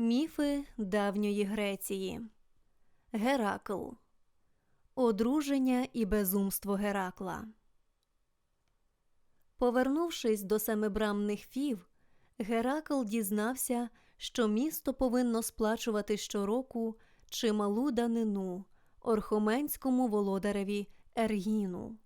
Міфи давньої Греції Геракл Одруження і безумство Геракла. Повернувшись до семибрамних фів, Геракл дізнався, що місто повинно сплачувати щороку чималу данину орхоменському володареві Ергіну.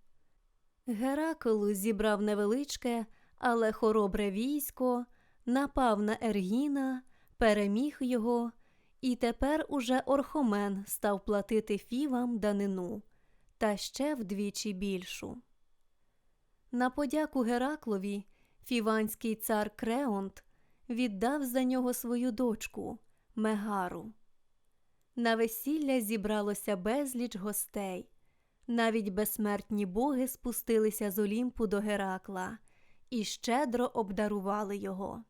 Геракл зібрав невеличке, але хоробре військо, напав на Ергіна, переміг його, і тепер уже Орхомен став платити фівам данину, та ще вдвічі більшу. На подяку Гераклові фіванський цар Креонт віддав за нього свою дочку Мегару. На весілля зібралося безліч гостей. Навіть безсмертні боги спустилися з Олімпу до Геракла і щедро обдарували його.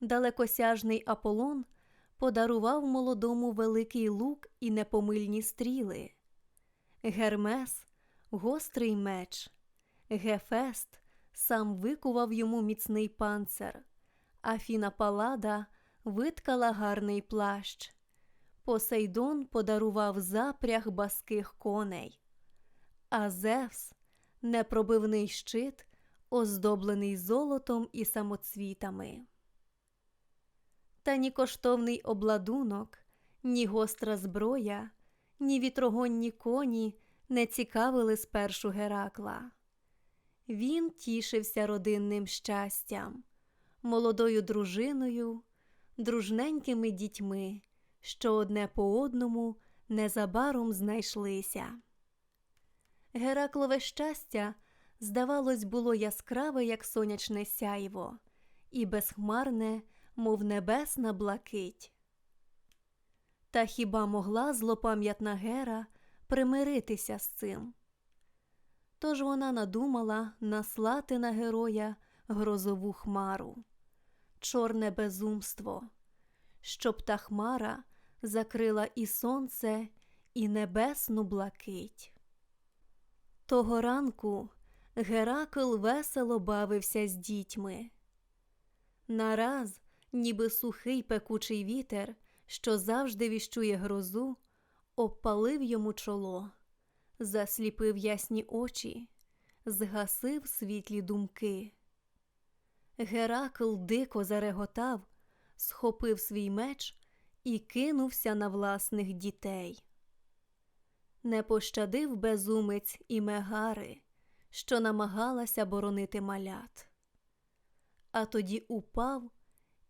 Далекосяжний Аполлон подарував молодому великий лук і непомильні стріли. Гермес гострий меч, Гефест сам викував йому міцний панцир, Афіна Палада виткала гарний плащ. Посейдон подарував запряг баских коней, а Зевс непробивний щит, оздоблений золотом і самоцвітами. Та ні коштовний обладунок, ні гостра зброя, ні вітрогонні коні не цікавили спершу Геракла. Він тішився родинним щастям, молодою дружиною, дружненькими дітьми що одне по одному незабаром знайшлися. Гераклове щастя, здавалось, було яскраве, як сонячне сяйво, і безхмарне, мов небесна блакить. Та хіба могла злопам'ятна Гера примиритися з цим? Тож вона надумала наслати на героя грозову хмару, чорне безумство, щоб та хмара закрила і сонце, і небесну блакить. Того ранку Геракл весело бавився з дітьми. Нараз, ніби сухий пекучий вітер, що завжди віщує грозу, обпалив йому чоло, засліпив ясні очі, згасив світлі думки. Геракл дико зареготав, схопив свій меч і кинувся на власних дітей. Не пощадив безумець і мегари, що намагалася боронити малят. А тоді упав,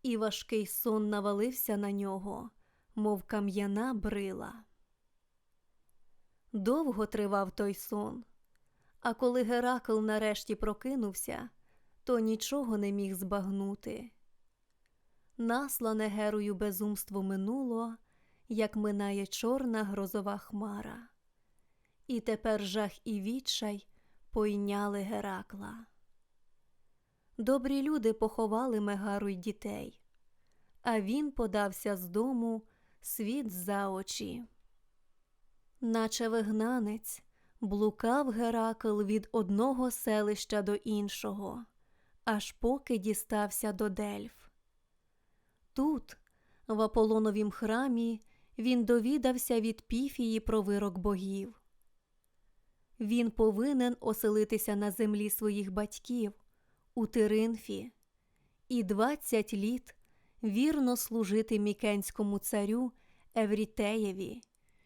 і важкий сон навалився на нього, мов кам'яна брила. Довго тривав той сон, а коли Геракл нарешті прокинувся, то нічого не міг збагнути наслане герою безумство минуло, як минає чорна грозова хмара. І тепер жах і відчай пойняли Геракла. Добрі люди поховали Мегару й дітей, а він подався з дому світ за очі. Наче вигнанець, блукав Геракл від одного селища до іншого, аж поки дістався до Дельф. Тут, в Аполлоновім храмі, він довідався від піфії про вирок богів. Він повинен оселитися на землі своїх батьків у Тиринфі і двадцять літ вірно служити мікенському царю Еврітеєві,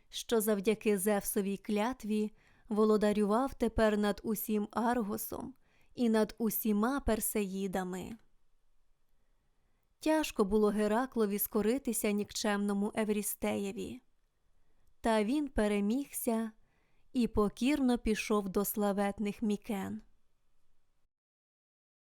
що завдяки Зевсовій клятві володарював тепер над усім Аргосом і над усіма персеїдами. Тяжко було Гераклові скоритися нікчемному Еврістеєві. Та він перемігся і покірно пішов до славетних мікен.